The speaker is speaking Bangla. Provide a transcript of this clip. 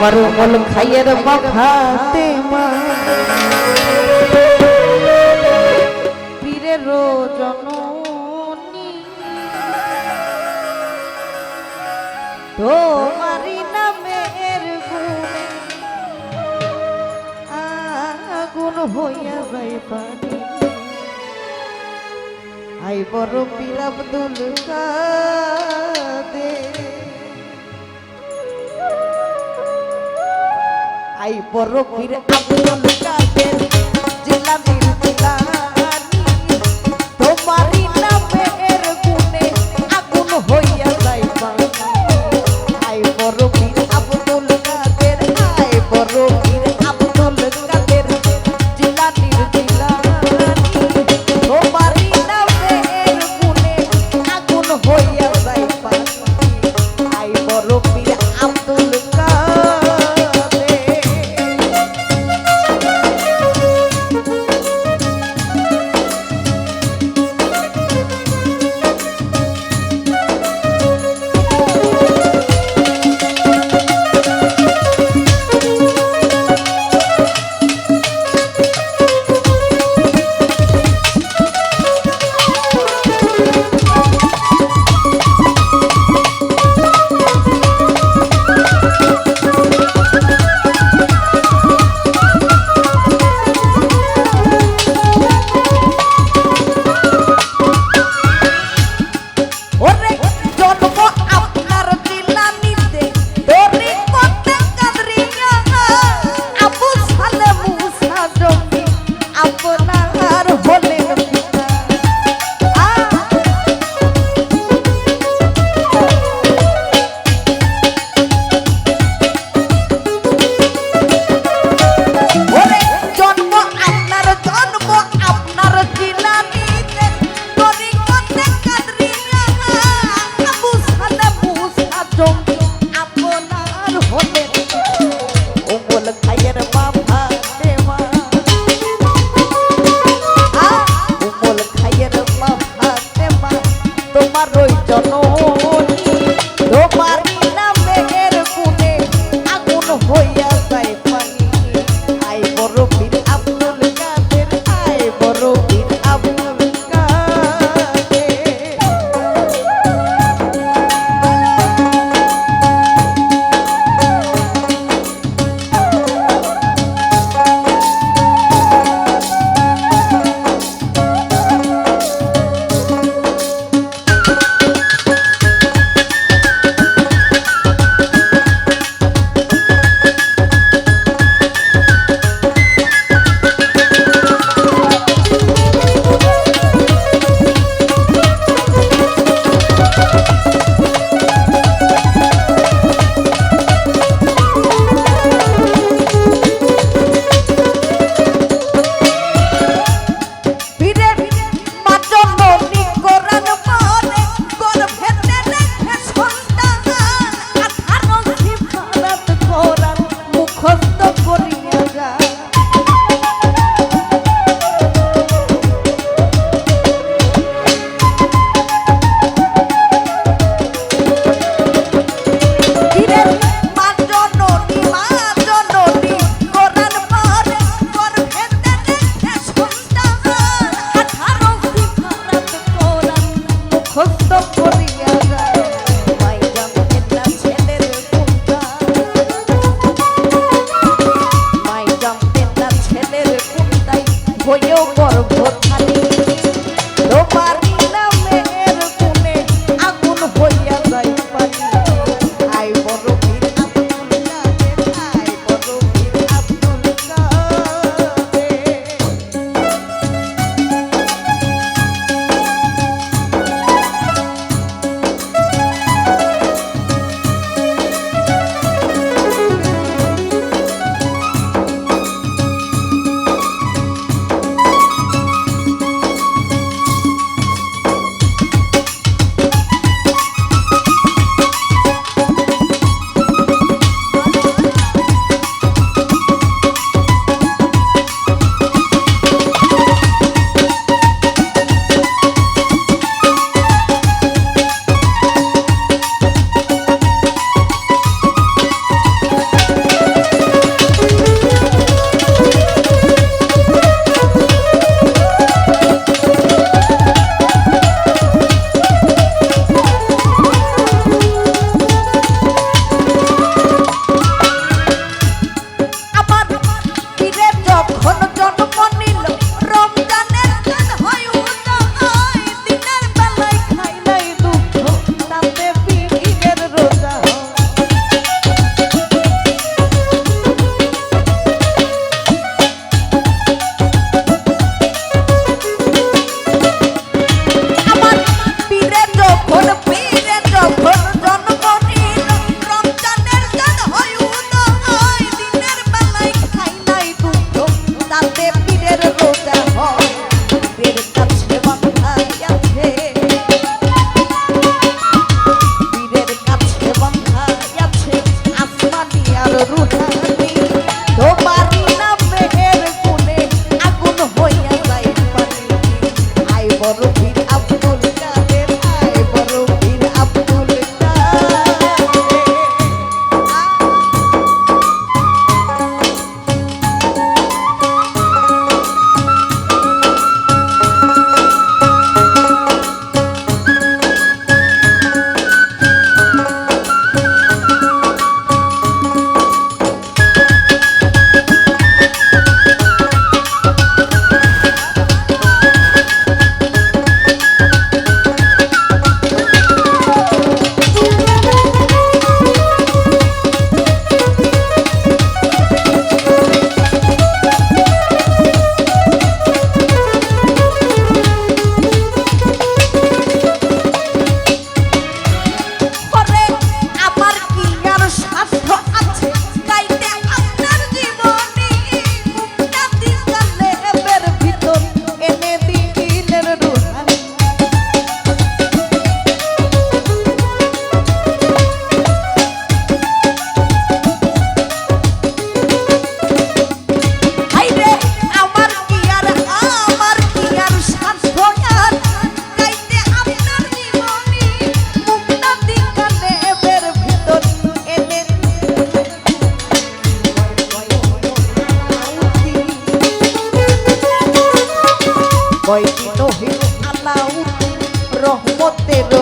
আমার মল খাইয়ের মাখাতে মা। পীরের জননী তোমারি নামের গুণে আগুন হইয়া যাই পারে আই বড় পীর আব্দুল কাদের তাই বড় পীর আব্দুল কাদের জিলাপি look like অরূপী কয়দিন হিল আলাউদ্দিন রহমতের